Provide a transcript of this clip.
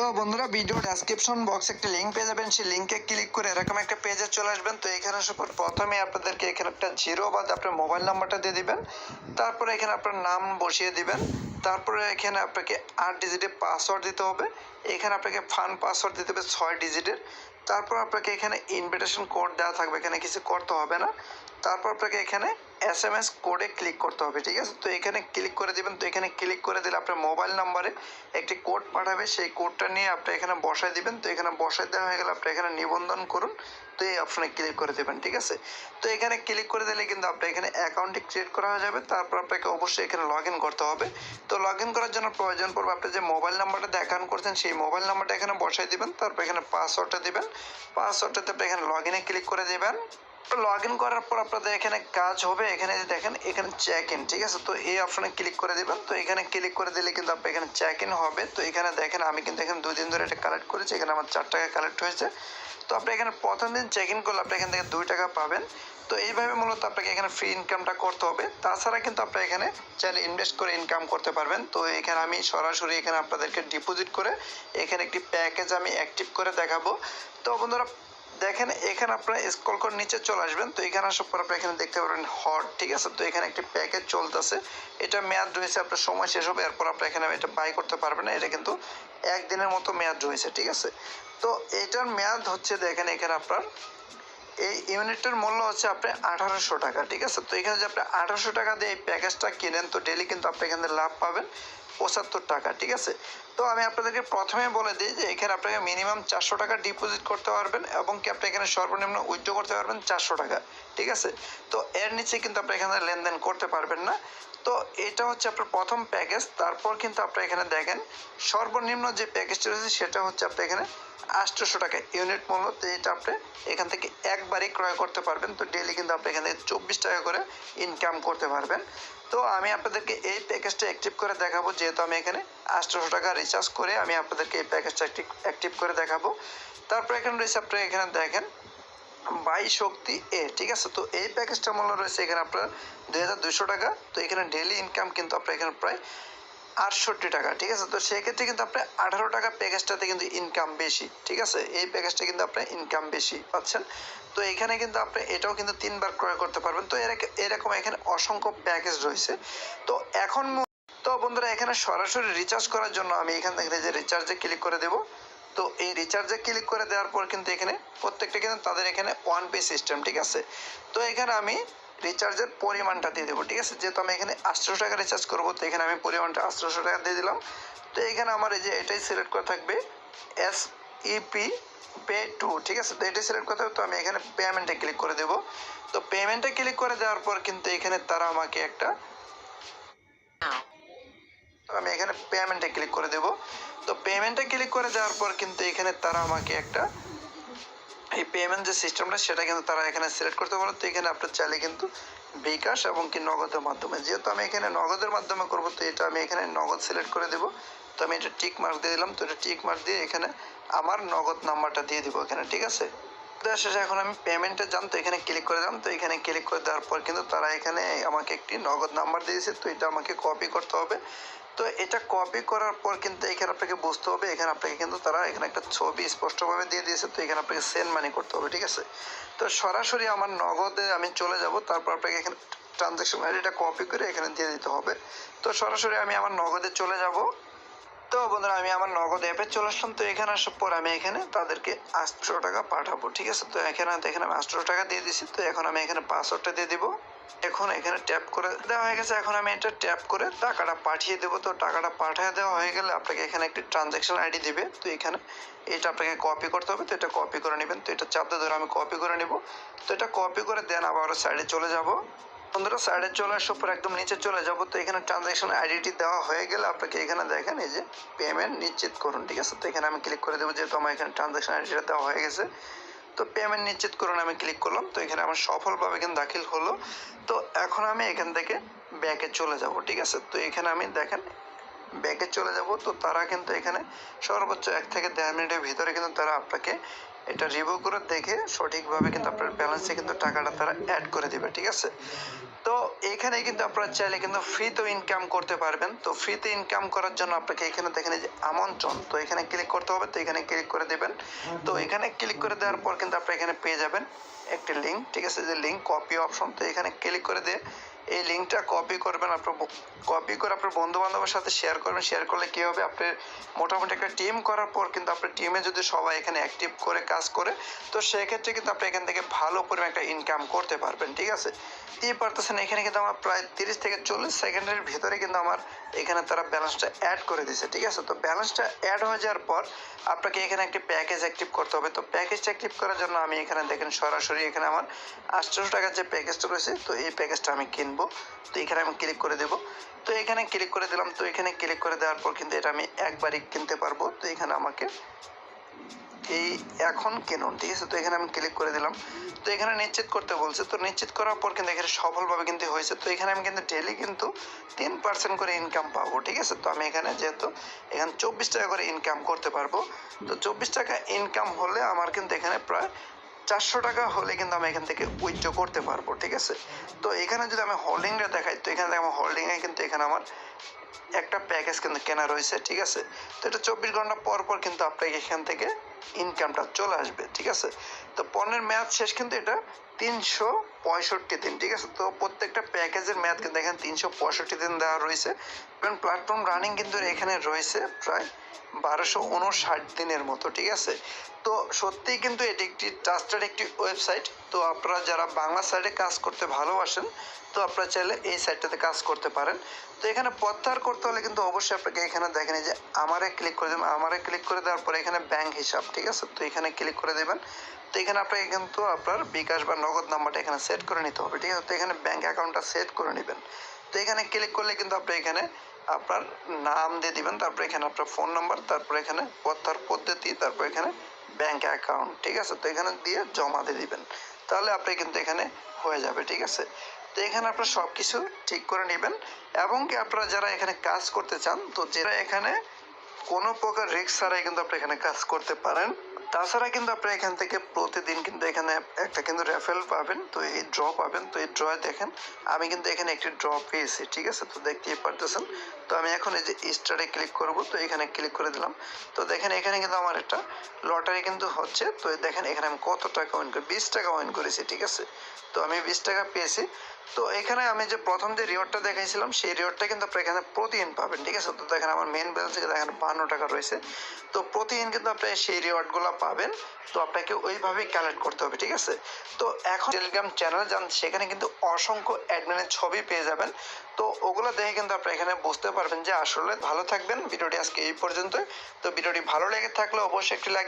তো বন্ধুরা, video description বক্সে একটা লিঙ্ক পেয়ে যাবেন। সেই লিঙ্কে ক্লিক করে এরকম একটা পেজে চলে আসবেন। তো এখানে পর প্রথমে আপনাদেরকে এখানে একটা জিরো বা আপনার মোবাইল নাম্বারটা দিয়ে দিবেন। তারপরে এখানে আপনার নাম বসিয়ে দিবেন। তারপরে এখানে আপনাকে আট ডিজিটের পাসওয়ার্ড দিতে হবে। এখানে আপনাকে ফান পাসওয়ার্ড দিতে হবে ছয় ডিজিটের তারপর আপনাকে এখানে ইনভিটেশন কোড দেওয়া থাকবে। এখানে কিছু করতে হবে না। তারপর আপনাকে এখানে এস এম এস কোডে ক্লিক করতে হবে, ঠিক আছে? তো এখানে ক্লিক করে দিবেন, তো এখানে ক্লিক করে দিলে আপনার মোবাইল নাম্বারে একটি কোড পাঠাবে, সেই কোডটা নিয়ে আপনি এখানে বসায় দিবেন, তো এখানে বসায় দেওয়া হয়ে গেলে আপনি এখানে নিবন্ধন করুন, তো এই অপশনে ক্লিক করে দেবেন, ঠিক আছে? তো এখানে ক্লিক করে দিলে কিন্তু আপনার এখানে অ্যাকাউন্টটি ক্রিয়েট করা হয়ে যাবে, তারপর আপনাকে অবশ্যই এখানে লগ করতে হবে। তো লগ করার জন্য প্রয়োজন পড়বে, আপনি যে মোবাইল নাম্বারটা অ্যাকাউন্ট করছেন, সেই মোবাইল নাম্বারটা এখানে বসাই দিবেন, তারপর এখানে পাসওয়ার্ডটা দিবেন পাসওয়ার্ডটাতে আপনি এখানে লগ ক্লিক করে দেবেন। লগ ইন করার পর আপনাদের এখানে কাজ হবে, এখানে দেখেন, এখানে চেক ইন ঠিক আছে? তো এই অপশনে ক্লিক করে দিবেন। তো এখানে ক্লিক করে দিলে কিন্তু আপনার এখানে চেক ইন হবে। তো এখানে দেখেন, আমি কিন্তু এখানে দুই দিন ধরে এটা কালেক্ট করেছি, এখানে আমার চার টাকা কালেক্ট হয়েছে। তো আপনি এখানে প্রথম দিন চেক ইন করলে আপনি এখান থেকে দুই টাকা পাবেন। তো এইভাবে মূলত আপনাকে এখানে ফ্রি ইনকামটা করতে হবে। তাছাড়া কিন্তু আপনি এখানে চাইলে ইনভেস্ট করে ইনকাম করতে পারবেন। তো এখানে আমি সরাসরি এখানে আপনাদেরকে ডিপোজিট করে এখানে একটি প্যাকেজ আমি অ্যাক্টিভ করে দেখাবো। তো বন্ধুরা দেখেন, এখানে আপনারা স্কল করে নিচে চলে আসবেন। তো এখানে আসার পর আপনি এখানে দেখতে পারবেন হট ঠিক আছে? তো এখানে একটি প্যাকেজ চলতেছে। এটা মেয়াদ রয়েছে, আপনার সময় শেষ হবে। এরপর আপনি এখানে এটা বাই করতে পারবেন না। এটা কিন্তু একদিনের মতো মেয়াদ রয়েছে, ঠিক আছে? তো এটার মেয়াদ হচ্ছে, দেখেন এখানে আপনার, এই ইউনিটের মূল্য হচ্ছে আপনি আঠারোশো টাকা, ঠিক আছে? তো এখানে যে আপনি আঠারোশো টাকা দিয়ে এই প্যাকেজটা কিনেন, তো ডেলি কিন্তু আপনি এখানে লাভ পাবেন। পঁচাত্তর টাকা, ঠিক আছে? তো আমি আপনাদেরকে প্রথমে বলে দিই যে এখানে আপনাকে মিনিমাম চারশো টাকা ডিপোজিট করতে পারবেন এবং কি আপনি এখানে সর্বনিম্ন উইথড্র করতে পারবেন চারশো টাকা, ঠিক আছে? তো এর নিচে কিন্তু আপনি এখানে লেনদেন করতে পারবেন না। তো এটা হচ্ছে আপনার প্রথম প্যাকেজ তারপর কিন্তু আপনি এখানে দেখেন, সর্বনিম্ন যে প্যাকেজটা রয়েছে সেটা হচ্ছে আপনার এখানে আটশোশো টাকা ইউনিট মূল্য। তো এটা আপনি এখান থেকে একবারই ক্রয় করতে পারবেন। তো ডেলি কিন্তু আপনি এখান থেকে চব্বিশ টাকা করে ইনকাম করতে পারবেন। তো আমি আপনাদেরকে এই প্যাকেজটা অ্যাক্টিভ করে দেখাবো, যেহেতু আমি এখানে আটশোশো টাকা রিচার্জ করে আমি আপনাদেরকে এই প্যাকেজটা অ্যাক্টিভ করে দেখাবো। তারপর এখানে রয়েছে, আপনি এখানে দেখেন বাই শক্তি এ ঠিক আছে? তো এই প্যাকেজটা মূল্য রয়েছে এখানে আপনার দুই হাজার দুশো টাকা। তো এখানে ডেলি ইনকাম কিন্তু আপনার এখানে প্রায় আটষট্টি টাকা, ঠিক আছে? তো সেক্ষেত্রে কিন্তু আপনার আঠারো টাকা প্যাকেজটাতে কিন্তু ইনকাম বেশি, ঠিক আছে? এই প্যাকেজটা কিন্তু আপনার ইনকাম বেশি পাচ্ছেন। তো এখানে কিন্তু আপনি এটাও কিন্তু তিনবার ক্রয় করতে পারবেন। তো এরক- এরকম এখানে অসংখ্য প্যাকেজ রয়েছে। তো এখন তো বন্ধুরা, এখানে সরাসরি রিচার্জ করার জন্য আমি এখান থেকে যে রিচার্জে ক্লিক করে দেবো। তো এই রিচার্জে ক্লিক করে দেওয়ার পর কিন্তু এখানে প্রত্যেকটা কিন্তু তাদের এখানে ওয়ান পে সিস্টেম ঠিক আছে? তো এখানে আমি রিচার্জের পরিমাণটা দিয়ে দেবো, ঠিক আছে? যেহেতু আমি এখানে আটশোশো টাকা রিচার্জ করব, তো এখানে আমি পরিমাণটা আটশোশো টাকা দিয়ে দিলাম। তো এখানে আমার এই যে এটাই সিলেক্ট করা থাকবে এস ইপি পে টু ঠিক আছে? তো এটাই সিলেক্ট করতে হবে তো আমি এখানে পেমেন্টে ক্লিক করে দেবো। তো পেমেন্টে ক্লিক করে দেওয়ার পর কিন্তু এখানে তারা আমাকে একটা আমি এখানে পেমেন্টে ক্লিক করে দেব। তো পেমেন্টে ক্লিক করে দেওয়ার পর কিন্তু এখানে তারা আমাকে একটা এই পেমেন্ট যে সিস্টেমটা সেটা কিন্তু তারা এখানে সিলেক্ট করতে পারে। তো এখানে আপনার চাইলে কিন্তু বিকাশ এবং কি নগদের মাধ্যমে। যেহেতু আমি এখানে নগদের মাধ্যমে করব, তো এটা আমি এখানে নগদ সিলেক্ট করে দেব। তো আমি এটা টিক মার্ক দিয়ে দিলাম। তো এটা টিক মার্ক দিয়ে এখানে আমার নগদ নাম্বারটা দিয়ে দিব এখানে, ঠিক আছে? তো শেষে এখন আমি পেমেন্টে যান, তো এখানে ক্লিক করে দিলাম। তো এখানে ক্লিক করে দেওয়ার পর কিন্তু তারা এখানে আমাকে একটি নগদ নাম্বার দিয়েছে। তো এটা আমাকে কপি করতে হবে। তো এটা কপি করার পর কিন্তু এখানে আপনাকে বুঝতে হবে, এখানে আপনাকে কিন্তু তারা এখানে একটা ছবি স্পষ্টভাবে দিয়ে দিয়েছে, তো এখানে আপনাকে সেন্ড মানি করতে হবে, ঠিক আছে? তো সরাসরি আমার নগদে আমি চলে যাব, তারপর আপনাকে এখানে ট্রানজ্যাকশন আইডিটা কপি করে এখানে দিয়ে দিতে হবে। তো সরাসরি আমি আমার নগদে চলে যাব। তো বন্ধুরা, আমি আমার নগদ অ্যাপে চলে আসলাম, তো এখানে আসার পর আমি এখানে তাদেরকে আটশো টাকা পাঠাবো, ঠিক আছে? তো এখানে এখানে আমি আটশো টাকা দিয়ে দিছি, তো এখন আমি এখানে পাসওয়ার্ডটা দিয়ে দিব। এখন এখানে ট্যাপ করে দেওয়া হয়ে গেছে। এখন আমি এটা ট্যাপ করে টাকাটা পাঠিয়ে দেবো। তো টাকাটা পাঠিয়ে দেওয়া হয়ে গেলে আপনাকে এখানে একটি ট্রানজ্যাকশন আইডি দিবে। তো এখানে এটা আপনাকে কপি করতে হবে। তো এটা কপি করে নেবেন। তো এটা চাপতে ধরে আমি কপি করে নেব। তো এটা কপি করে দেন আবার সাইডে চলে যাব। বন্ধুরা সাইডে চলে আসার পর একদম নিচে চলে যাব। তো এখানে ট্রানজ্যাকশন আইডিটি দেওয়া হয়ে গেলে আপনাকে এখানে দেখেন, এই যে পেমেন্ট নিশ্চিত করুন। ঠিক আছে? তো এখানে আমি ক্লিক করে দেবো। যেহেতু আমার এখানে ট্রানজ্যাকশন আইডিটা দেওয়া হয়ে গেছে। তো পেমেন্ট নিশ্চিত করুন, আমি ক্লিক করলাম। তো এখানে আমার সফলভাবে এখানে দাখিল হলো। তো এখন আমি এখান থেকে ব্যাকে চলে যাব, ঠিক আছে? তো এখানে আমি দেখেন ব্যাকে চলে যাব। তো তারা কিন্তু এখানে সর্বোচ্চ এক থেকে দেড় মিনিটের ভিতরে কিন্তু তারা আপনাকে এটা রিভিউ করে দেখে সঠিকভাবে কিন্তু আপনার ব্যালেন্সে কিন্তু টাকাটা তারা অ্যাড করে দিবে, ঠিক আছে? তো এখানে কিন্তু আপনারা চাইলে কিন্তু ফ্রিতেও ইনকাম করতে পারবেন। তো ফ্রিতে ইনকাম করার জন্য আপনাকে এখানে দেখেন যে আমন্ত্রণ, তো এখানে ক্লিক করতে হবে, তো এখানে ক্লিক করে দেবেন। তো এখানে ক্লিক করে দেওয়ার পর কিন্তু আপনি এখানে পেয়ে যাবেন একটি লিঙ্ক ঠিক আছে? যে লিঙ্ক কপি অপশন তো এখানে ক্লিক করে দিয়ে এই লিঙ্কটা কপি করবেন, আপনার কপি করে আপনার বন্ধু বান্ধবের সাথে শেয়ার করবেন। শেয়ার করলে কি হবে? আপনার মোটামুটি একটা টিম করার পর কিন্তু আপনার টিমে যদি সবাই এখানে অ্যাক্টিভ করে, কাজ করে, তো সেক্ষেত্রে কিন্তু আপনি এখান থেকে ভালো পরিমাণ একটা ইনকাম করতে পারবেন, ঠিক আছে? এই পারতেছেন, এখানে কিন্তু আমার প্রায় তিরিশ থেকে চল্লিশ সেকেন্ডের ভিতরে কিন্তু আমার এখানে তারা ব্যালেন্সটা অ্যাড করে দিছে ঠিক আছে? তো ব্যালেন্সটা অ্যাড হয়ে যাওয়ার পর আপনাকে এখানে একটি প্যাকেজ অ্যাক্টিভ করতে হবে। তো প্যাকেজটা অ্যাক্টিভ করার জন্য আমি এখানে দেখেন, সরাসরি এখানে আমার আটশোশো টাকার যে প্যাকেজটা রয়েছে, তো এই প্যাকেজটা আমি কিনবো। তো এখানে আমি ক্লিক করে দেবো। তো এখানে ক্লিক করে দিলাম, তো এখানে ক্লিক করে দেওয়ার পর কিন্তু এটা আমি একবারই কিনতে পারব। তো এখানে আমাকে এই এখন কিনুন, ঠিক আছে? তো এখানে আমি ক্লিক করে দিলাম। তো এখানে নিশ্চিত করতে বলছে, তো নিশ্চিত করার পর কিন্তু এখানে সফলভাবে কিন্তু হয়েছে। তো এখানে আমি কিন্তু ডেলি কিন্তু তিন পার্সেন্ট করে ইনকাম পাবো, ঠিক আছে? তো আমি এখানে যেহেতু এখানে চব্বিশ টাকা করে ইনকাম করতে পারব, তো চব্বিশ টাকা ইনকাম হলে আমার কিন্তু এখানে প্রায় চারশো টাকা হলে কিন্তু আমি এখান থেকে উইথড্র করতে পারব, ঠিক আছে? তো এখানে যদি আমি হোল্ডিংটা দেখাই, তো এখানে আমার হোল্ডিংয়ে কিন্তু এখানে আমার একটা প্যাকেজ কিন্তু কেনা রয়েছে, ঠিক আছে? তো এটা চব্বিশ ঘণ্টা পর পর কিন্তু আপনাকে এখান থেকে ইনকামটা চলে আসবে, ঠিক আছে? তো পণ্যের মেয়াদ শেষ কিন্তু এটা তিনশো পঁয়ষট্টি দিন, ঠিক আছে? তো প্রত্যেকটা প্যাকেজের মেয়াদ কিন্তু এখানে তিনশো পঁয়ষট্টি দিন দেওয়া রয়েছে। এবং প্ল্যাটফর্ম রানিং কিন্তু এখানে রয়েছে প্রায় বারোশো উনষাট দিনের মতো, ঠিক আছে? তো সত্যিই কিন্তু এটি একটি ট্রাস্টেড একটি ওয়েবসাইট তো আপনারা যারা বাংলা সাইডে কাজ করতে ভালোবাসেন, তো আপনারা চাইলে এই সাইটটাতে কাজ করতে পারেন। তো এখানে প্রত্যাহার করতে হলে কিন্তু অবশ্যই আপনাকে এখানে দেখেন যে, আমারে ক্লিক করে দেবেন। আমারে ক্লিক করে দেওয়ার পরে এখানে ব্যাংক হিসাব, ঠিক আছে? তো এখানে ক্লিক করে দেবেন। তো এখানে আপনাকে কিন্তু আপনার বিকাশ বা নগদ নাম্বারটা এখানে সেট করে নিতে হবে, ঠিক আছে? তো এখানে ব্যাংক অ্যাকাউন্টটা সেট করে নেবেন। তো এখানে ক্লিক করলে কিন্তু আপনি এখানে আপনার নাম দিয়ে দিবেন, তারপরে এখানে আপনার ফোন নাম্বার তারপরে এখানে প্রত্যাহার পদ্ধতি, তারপর এখানে ব্যাংক অ্যাকাউন্ট ঠিক আছে? তো এখানে দিয়ে জমা দিয়ে দিবেন। তাহলে আপনি কিন্তু এখানে হয়ে যাবে, ঠিক আছে? তো এখানে আপনার সব কিছু ঠিক করে নেবেন, এবং কি আপনারা যারা এখানে কাজ করতে চান, তো যারা এখানে কোনো প্রকার রিক্স ছাড়াই কিন্তু আপনি এখানে কাজ করতে পারেন তাছাড়া কিন্তু আপনি এখান থেকে প্রতিদিন কিন্তু এখানে একটা কিন্তু রেফেল পাবেন। তো এই ড্র পাবেন। তো এই ড্রয়ে দেখেন, আমি কিন্তু এখানে একটি ড্র পেয়েছি, ঠিক আছে? তো দেখতেই পারতেছেন। তো আমি এখন এই যে স্টারে ক্লিক করব, তো এখানে ক্লিক করে দিলাম। তো দেখেন, এখানে কিন্তু আমার একটা লটারি কিন্তু হচ্ছে। তো দেখেন, এখানে আমি কত টাকা ওয়েন করি, বিশ টাকা ওয়েন করেছি, ঠিক আছে? তো আমি বিশ টাকা পেয়েছি। তো এখানে আমি যে প্রথম যে রিওয়ার্ডটা দেখাইছিলাম, সেই রিওয়ার্ডটা কিন্তু আপনি এখানে প্রতিদিন পাবেন, ঠিক আছে? তো দেখেন, আমার মেন ব্যালেন্স দেখেন, বান্ন টাকা রয়েছে। তো প্রতিদিন কিন্তু আপনি সেই রিওয়ার্ডগুলো পাবেন। তো আপনাকে ওইভাবেই কালেক্ট করতে হবে, ঠিক আছে? তো এখন টেলিগ্রাম চ্যানেল যান, সেখানে কিন্তু অসংখ্য অ্যাডমিনের ছবি পেয়ে যাবেন। তো ওগুলো দেখে কিন্তু আপনি এখানে বুঝতে পারবেন যে আসলে ভালো থাকবেন। ভিডিওটি আজকে এই পর্যন্ত তো ভিডিওটি ভালো লেগে থাকলে অবশ্যই একটি লাইক